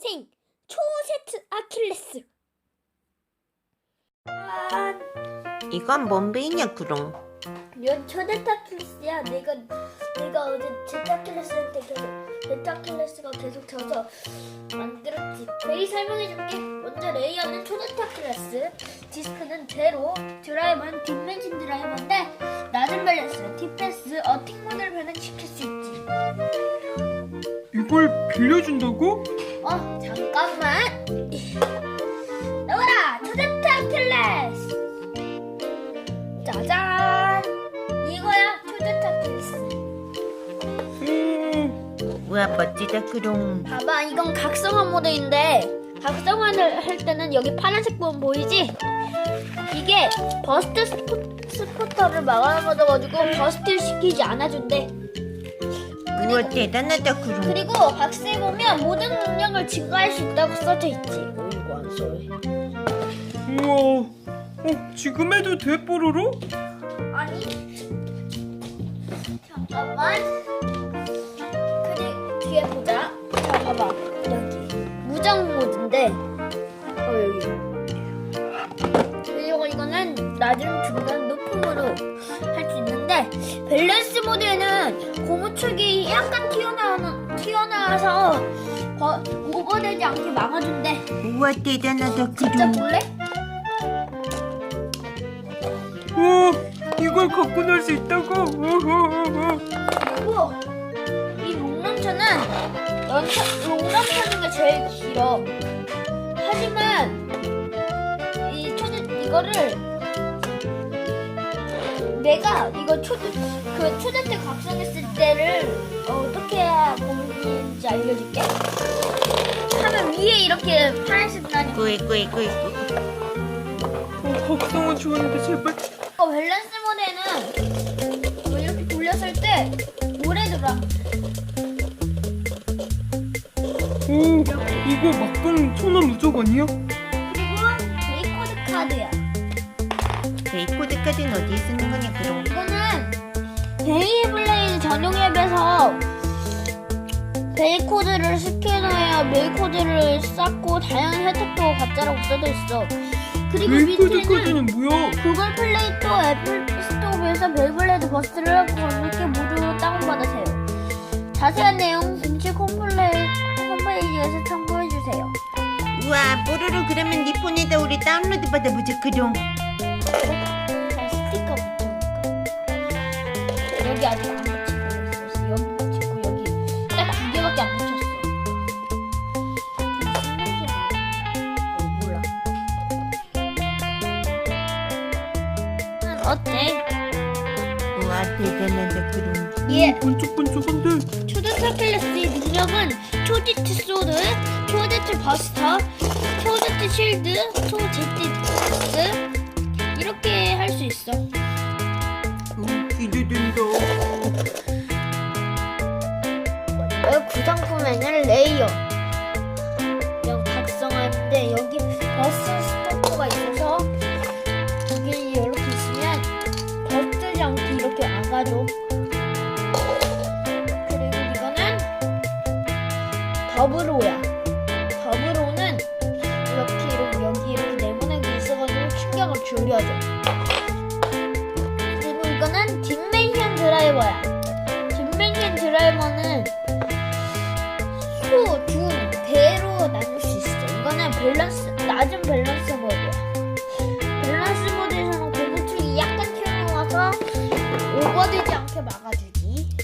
탄생 초세트 아킬레스. 아, 이건 뭔 베이냐 그럼 이건 초세트 아킬레스야? 내가 내가 어제 제트 아킬레스 때 계속 제트 아킬레스가 계속 져서 만들었지. 베이 설명해줄게. 먼저 레이어는 초세트 아킬레스 디스크는 제로 드라이버는 뒷맨신 드라이버인데 낮은 밸런스 디펜스 어택 모델 변환시킬 수 있지. 이걸 빌려준다고? 어 잠깐만. 나와라 초대트 아킬레스. 짜잔. 이거야 아킬레스. 음, 우와 멋지다 그럼. 봐봐 이건 각성화 모드인데 각성화를 할 때는 여기 파란색 부분 보이지? 이게 버스트 스포, 스포터를 막아가지고 버스트를 시키지 않아준대 우와 대단하다 그럼. 그리고 박스에 보면 모든 능력을 증가할 수 있다고 써져 있지. 안 우와. 어, 지금 해도 돼, 뽀로로? 아니. 잠깐만. 그래 뒤에 보자. 자 봐봐. 여기. 무정 모드인데. 어 여기. 그리고 이거는 낮은 중간 높음으로 할 수 있는데 밸런스 모드에는 고무축이 약간 튀어나오는 튀어나와서 거- 오버되지 않게 막아준대 우와 대단하다 진짜 그럼 볼래? 우와, 이걸 갖고 놀 수 있다고? 우후후후. 그리고 이 롱런처는 런처, 롱런처는 게 제일 길어. 하지만 이 초대 이거를 내가 이거 초대 그 초대 때 각성했을 때를 어떻게 해야 보이는지 알려줄게. 하면 위에 이렇게 파란색 나니 꾸이 꾸이 꾸이 어, 각성은 좋은데 제발. 어, 밸런스 모드는 뭐 이렇게 돌렸을 때 오래 돌아. 오, 이거 막강 천원 아니야? 그리고 베이코드 카드야. 카드는 어디에 쓰는 거냐 그럼 이거는 베이블레이드 전용 앱에서 베이코드를 스캐너해야 베이코드를 쌓고 다양한 혜택도 가짜라고 써져 있어. 그리고 밑에는 뭐야? 구글 플레이 또 애플 스토어에서 베이블레이드 버스를 하고 검색해 모두 다운받으세요. 자세한 내용 공식 홈플레이, 홈페이지에서 참고해주세요. 우와 뽀로로 그러면 네 폰에다 우리 다운로드 받아보자 그럼 여기 아직 안 붙이고 있어. 여기 붙이고 여기 딱 두 개밖에 안 붙였어. 어, 몰라. 어때? 우와 대단하다 그럼 예. 번쩍번쩍한데. 초대트 클래스의 능력은 초디트 소드, 초디트 버스터, 초디트 쉴드, 초제트 이렇게 할 수 있어. 음, 기대된다. 여기 구성품에는 레이어? 여기 각성하는데 여기 버스 스토커가 있어서 이게 이렇게 있으면 버스지 않게 이렇게 안 가죠. 그리고 이거는 더블로야. 더블로는 이렇게 이렇게 여기 이렇게 네모나게 있어가지고 충격을 줄여줘 드라이버야 뒷맨션 드라이버는 소, 중, 대로 나눌 수 있어. 이거는 밸런스, 낮은 밸런스 모드야. 밸런스 모드에서는 고무축이 약간 튀어나와서 오버되지 않게 막아주기.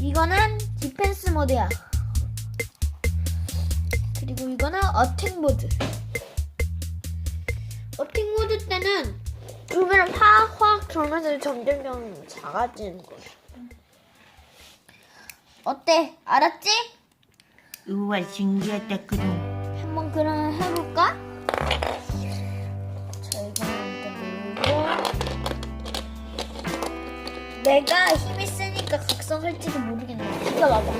이거는 디펜스 모드야. 그리고 이거는 어택 모드. 어택 모드 때는 주변을 확확 돌면서 점점점 작아지는 거야. 어때? 알았지? 우와 신기하다 그럼 한번 그럼 해볼까? 자, 이거는 일단 누르고 내가 힘이 세니까 각성할지도 모르겠네. 이거 봐봐.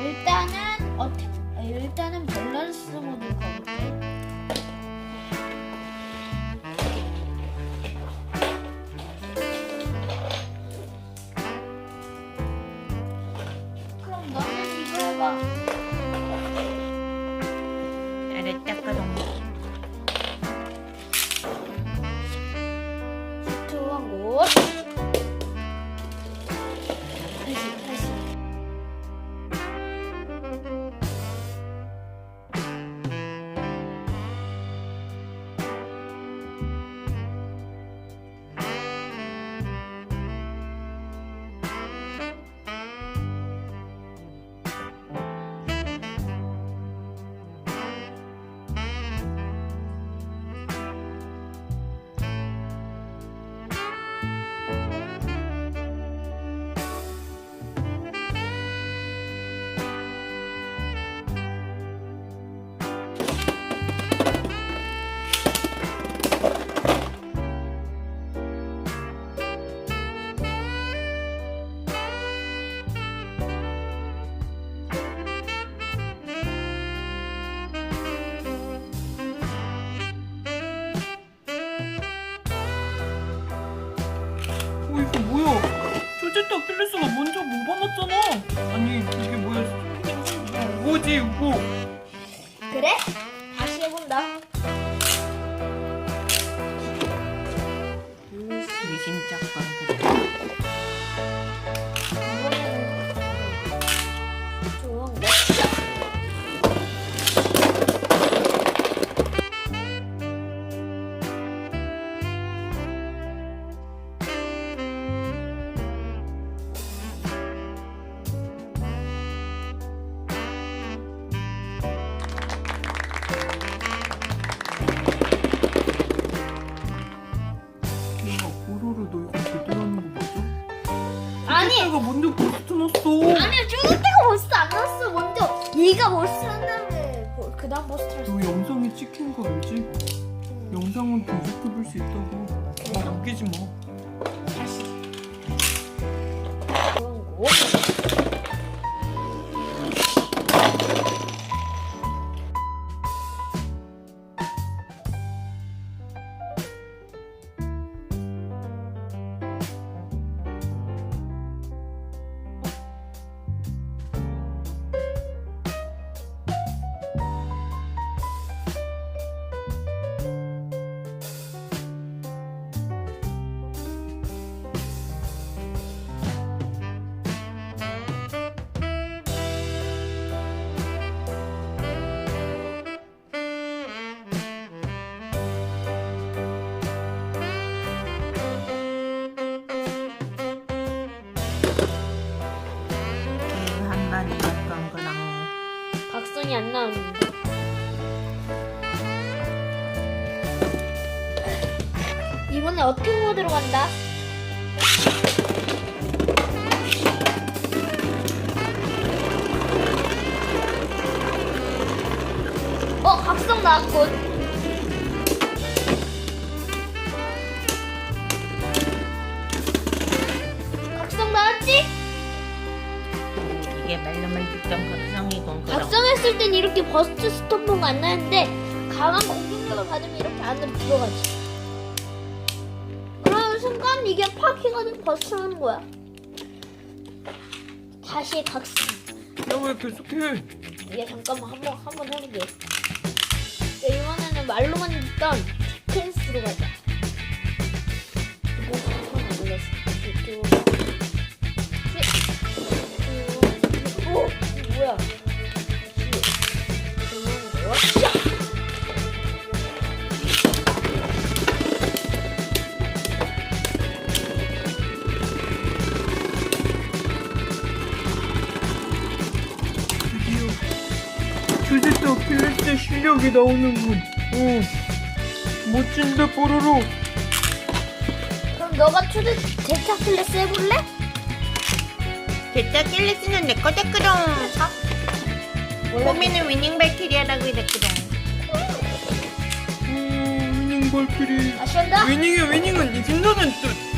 일단은 어떻게? 아, 일단은 밸런스 모드 가 수 있다고. 막 웃기지 마 어택 모드로 간다 어 각성 나왔군 각성 나왔지? 이게 말로만 듣던 각성이건 그럼 각성했을 땐 이렇게 버스트 스토퍼가 안 나는데 강한 공격력을 받으면 이렇게 안으로 들어가지. 이게 팍 해가지고 버스하는 거야. 다시 각성. 야왜 계속해 얘 잠깐만 한번 한번 해볼게. 야, 이번에는 말로만 듣던 캔스로 가자. 이거 한번 안 올렸어. 이쪽. 오, 이거 뭐야? 실력이 나오는군 어 멋진다 뽀로로? 그럼 너가 초대 제차 클래스 해볼래? 제짜 킬리스는 내 거다 그럼. 호미는 위닝 발키리아라고 이랬거든. 음 위닝 발길이 다시 한다. 위닝의 위닝은 이긴다는 뜻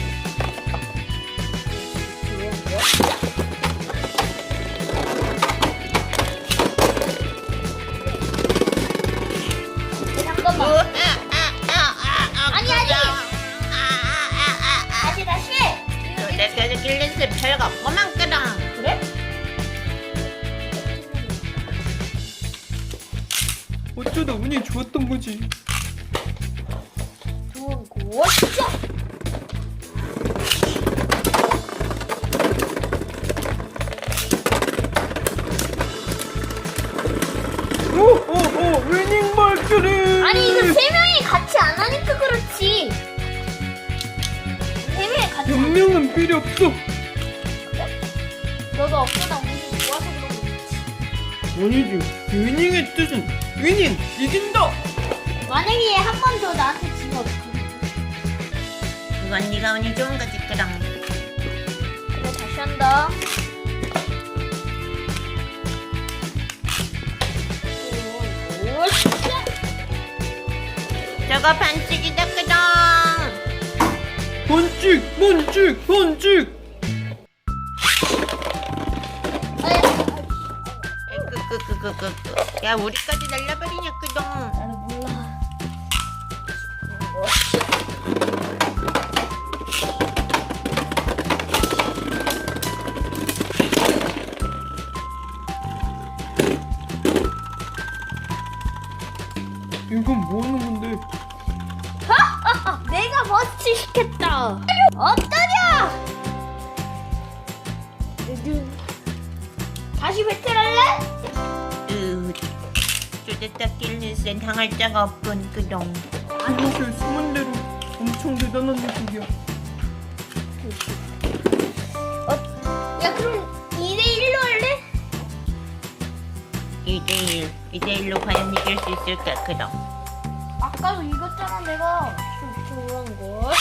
거지 좋은 고쇼. 오오오 위닝 발길이 아니 이거 세 명이 같이 안 하니까 그렇지. 세 명이 같이. 변명은 필요 없어 너도 없구나 운이 좋아서 그런 거지. 아니지 위닝의 뜻은 위닝 이긴다 그건 네가 운이 좋은 거지 그럼 그래 다시 한다. 저거 반칙이다 그럼 번칙 번칙 끄끄끄끄끄끄 야 우리까지 날려버리냐 그동 나는 몰라. 다시 배틀할래? 으, 쪼대딱길리스엔 당할 자가 없군 그동. 그것을 숨은 대로 엄청 대단한 녀석이야. 야 그럼 2대1로 할래? 2대1 2대1로 과연 이길 수 있을까 그동. 아까도 이겼잖아 내가 좀 그런 거.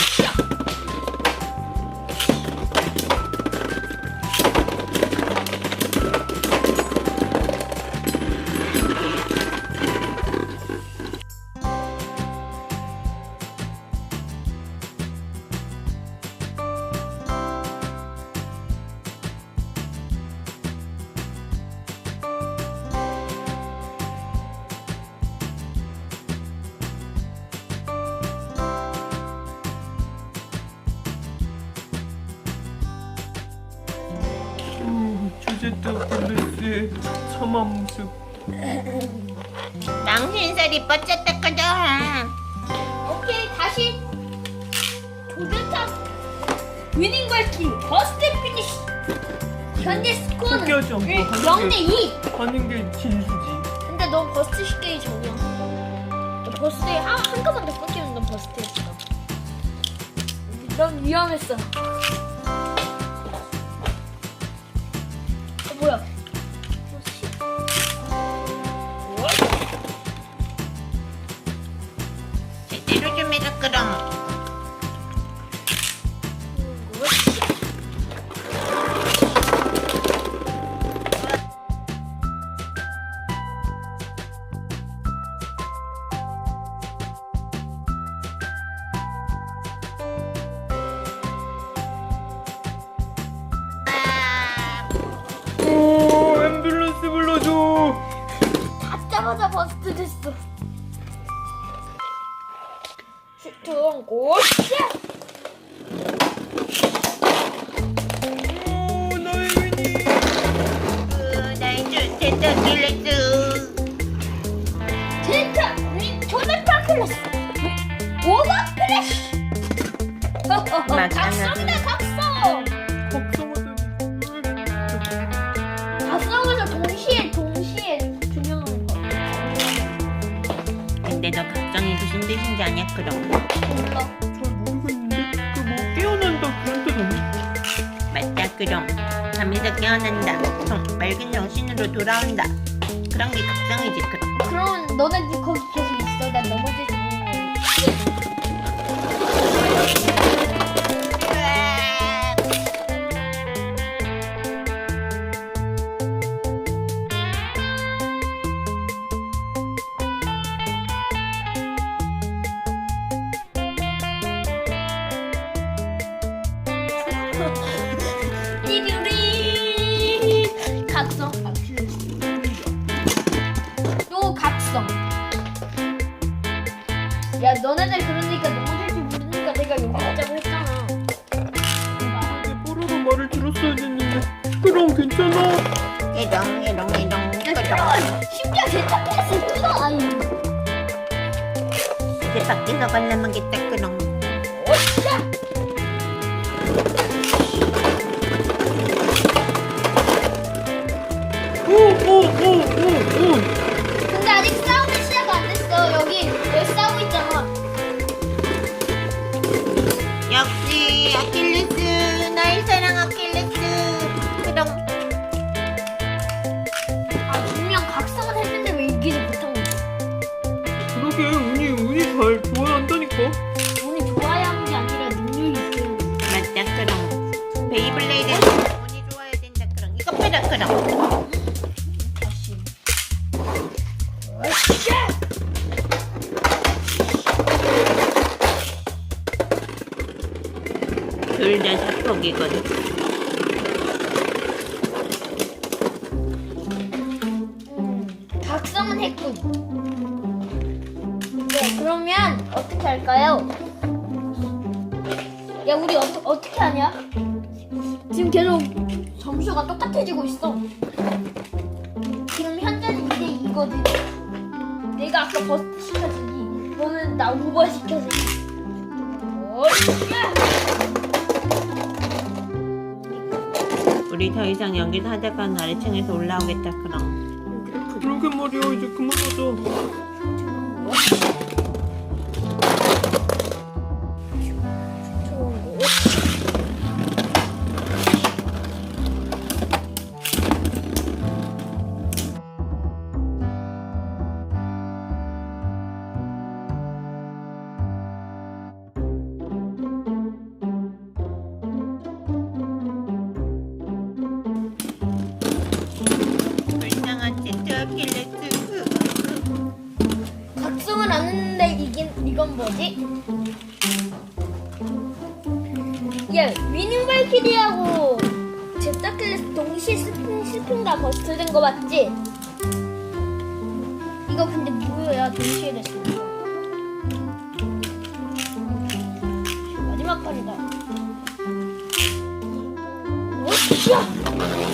참한 모습. 망신살이 뻗쳤다 그동. 오케이 다시. 조대타 위닝 발킹 버스트 피니시. 현재 스코어는 포기하지 않고 하는 0대 2 하는 게 진수지. 근데 너 버스트 전이야 너 버스트에 한, 한 칸만 더 꺾이면 넌 버스트였어. 넌 위험했어 어, 제대로 좀 해라 그동. 맞아, 각성이다 각성! 걱정하더니. 각성에서 동시에 동시에 균형하는 거. 근데 너 각성이 무슨 뜻인지 아냐 그동. 몰라. 잘 모르겠는데. 그 뭐 깨어난다 그런 뜻 아니야? 맞다 그동. 잠에서 깨어난다. 성, 맑은 정신으로 돌아온다. 그런 게 각성이지 그동. 그럼 너네들 거기 계속 있어. 난 넘어지 이제 밖에서 우리 더 이상 여기서 하다가는 아래층에서 올라오겠다 그럼. 그러게 말이야. 이제 그만하자 위닝 발키리하고 제타클래스 동시에 스핀 스핀 다 버스트 된 거 맞지? 이거 근데 뭐야? 동시에 됐어. 마지막 판이다. 오야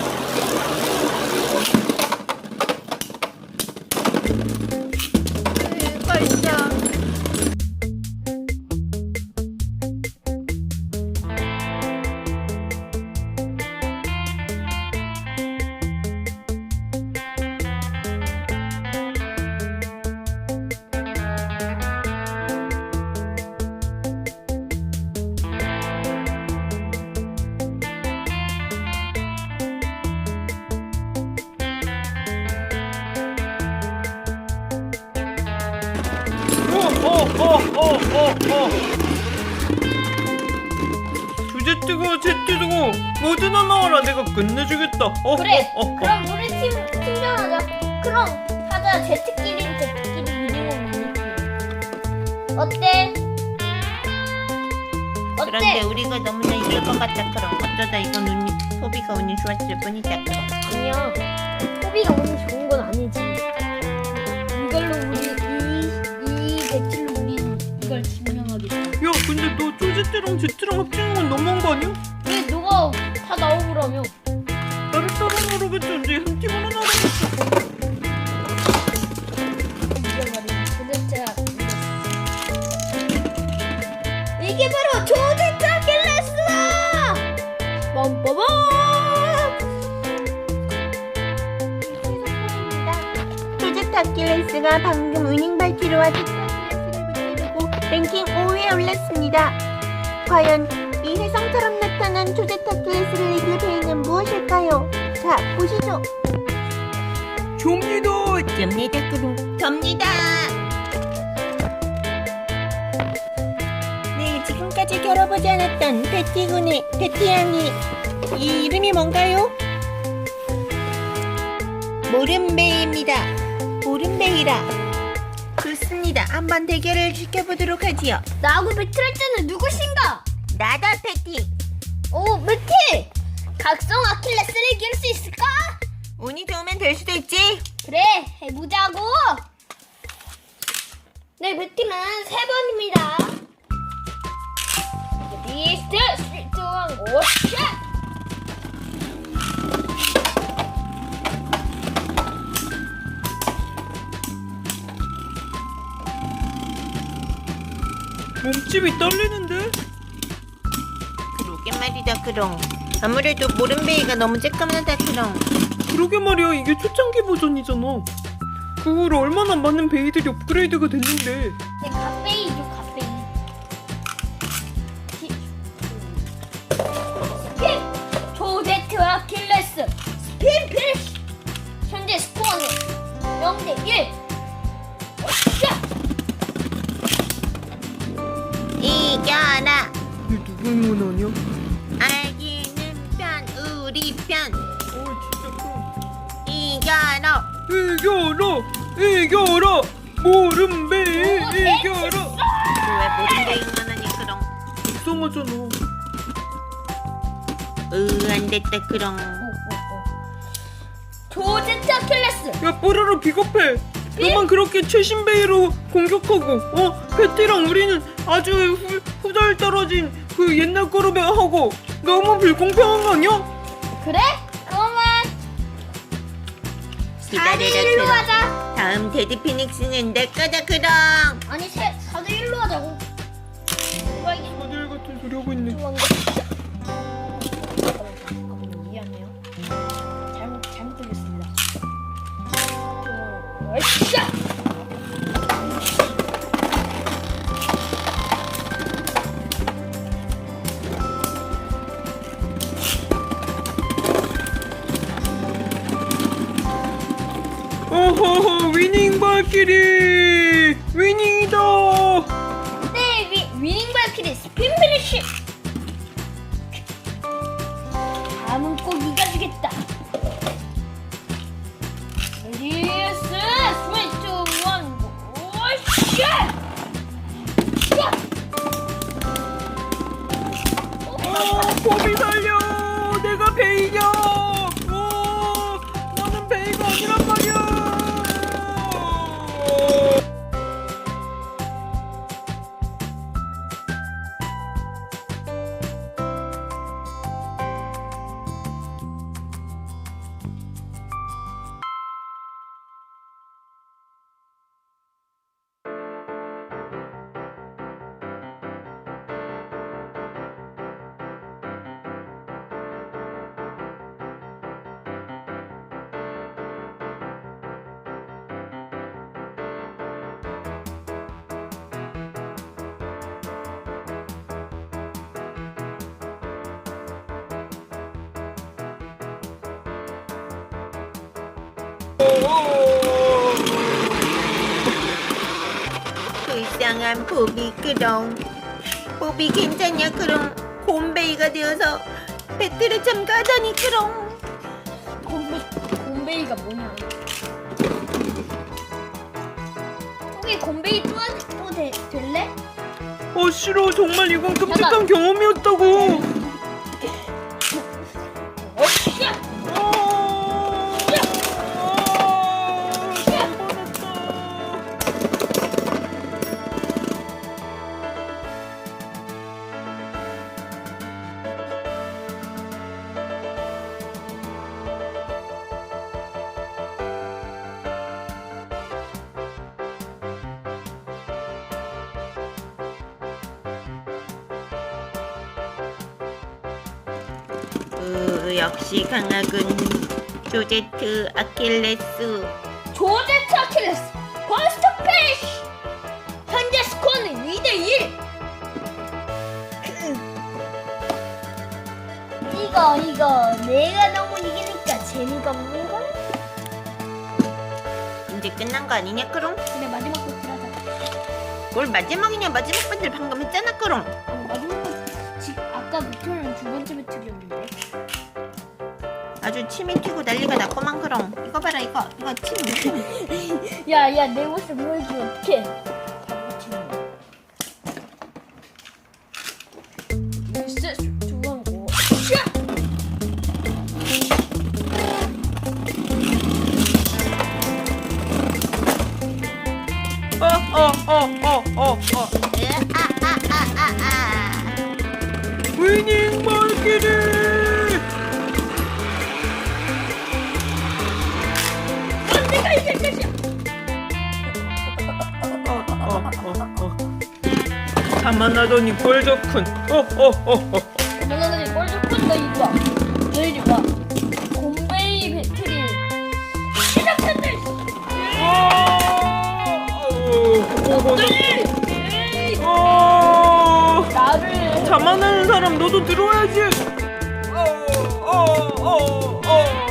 어어어어어어 주제트가 제트고 뭐든 나와라. 내가 끝내주겠다. 어, 그래. 어, 어, 어. 그럼 우리 팀 팀전하자. 그럼 하자 제트끼리 제트끼리 미니멈 어때? 그런데 어때? 우리가 너무나 이럴 것 같다 그럼 어쩌다 이건 운이 소비가 운이 좋았을 뿐이다 그럼 아니야. 호비가 오늘 좋은 건 아니지 근데 너 조제트랑 제트랑 합치는 건 너무한 거 아니야? 왜 너가 다 나오라며 나를 따라하라고 했지. 한 팀으로 나가겠어 이게 말이야 도대체 이게 바로 조대차 킬레스다 빰빠밤 프로젝트 아킬레스가 방금 위닝 발키로와 랭킹 5위에 올랐습니다. 과연 이 혜성처럼 나타난 조제트 아킬레스를 이길 배우는 무엇일까요? 자, 보시죠. 좀니다 접니다. 접니다. 네, 지금까지 겨뤄보지 않았던 베티군의 베티양이 이 이름이 뭔가요? 모름베이입니다. 모름베이라. 좋습니다. 한번 대결을 지켜보도록 하지요. 나하고 배틀할 때는 누구 다, 그럼. 아무래도 모름베이가 너무 쬐까만하다, 그럼. 그러게 말이야 이게 초창기 버전이잖아 그 후로 얼마나 많은 베이들이 업그레이드가 됐는데 네 갓베이죠 갓베이 히- 스핀 조제트 아킬레스 스핀 필시 현재 스코어는 0대1 오샷 이겨라. 이게 누구 응원하냐? 알기는 편, 우리 편. 어 진짜 커 이겨라. 이겨라 이겨라 오, 이겨라 왜 모름베이만 하니, 그럼. 불쌍하잖아 으, 안 됐다, 그럼. 조제트 아킬레스 야 뽀로로 비겁해 너만 그렇게 최신 베이로 공격하고 어? 패티랑 우리는 아주 후, 후덜 떨어진 그 옛날 거로 하고 너무 불공평한 거 아니야? 그래? 그러면 기다려라, 4대1로 그럼. 하자 다음 데드 피닉스는 내 거다 그럼. 아니 세 4대 1로 하자고. 누가 이게 다들 같은 소리 하고 있네. 거. 잠깐만 미안해요. 잘못 잘못 들렸습니다. 어, 으쌰! 위닝 발길이 위닝이다. 네, 위, 위닝 발키리 스핀 피니쉬. 다음은 꼭 이겨주겠다. 레디스 스위트 원 오쉣! 야! 어 포비 살려. 내가 베이냐. 불쌍한 보비 그럼. 보비 괜찮냐 그럼. 곰베이가 되어서 배틀에 참가하다니 그럼. 곰베, 곰베이가 뭐냐? 혹시 곰베이 또, 한- 또 되, 될래? 어 싫어 정말 이건 끔찍한 잠깐. 경험이었다고. 으, 역시 강하군. 조제트 아킬레스. 조제트 아킬레스 버스트 패시! 현재 스코어는 2대1! 이거 이거 내가 너무 이기니까 재미가 없는 걸? 이제 끝난 거 아니냐 그럼? 그래 마지막 배틀 하자 뭘 마지막이냐 마지막 배틀 방금 했잖아 그럼. 어, 마지막 배- 지, 아까 배틀은 두 번째 배틀이었는데 아주 침이 튀고 난리가 났구만 그럼. 이거 봐라 이거 이거 침. 야야 내 모습 보여주면 어떡해 하더니 꼴 좋군. 어어어어. 너네들이 뭘 조금 너 이리 와. 너 이리 와. 곰베이 배틀이 시작된다. 너희 에이, 어. 나를 자만하는 사람 너도 들어와야지. 어 어 어 어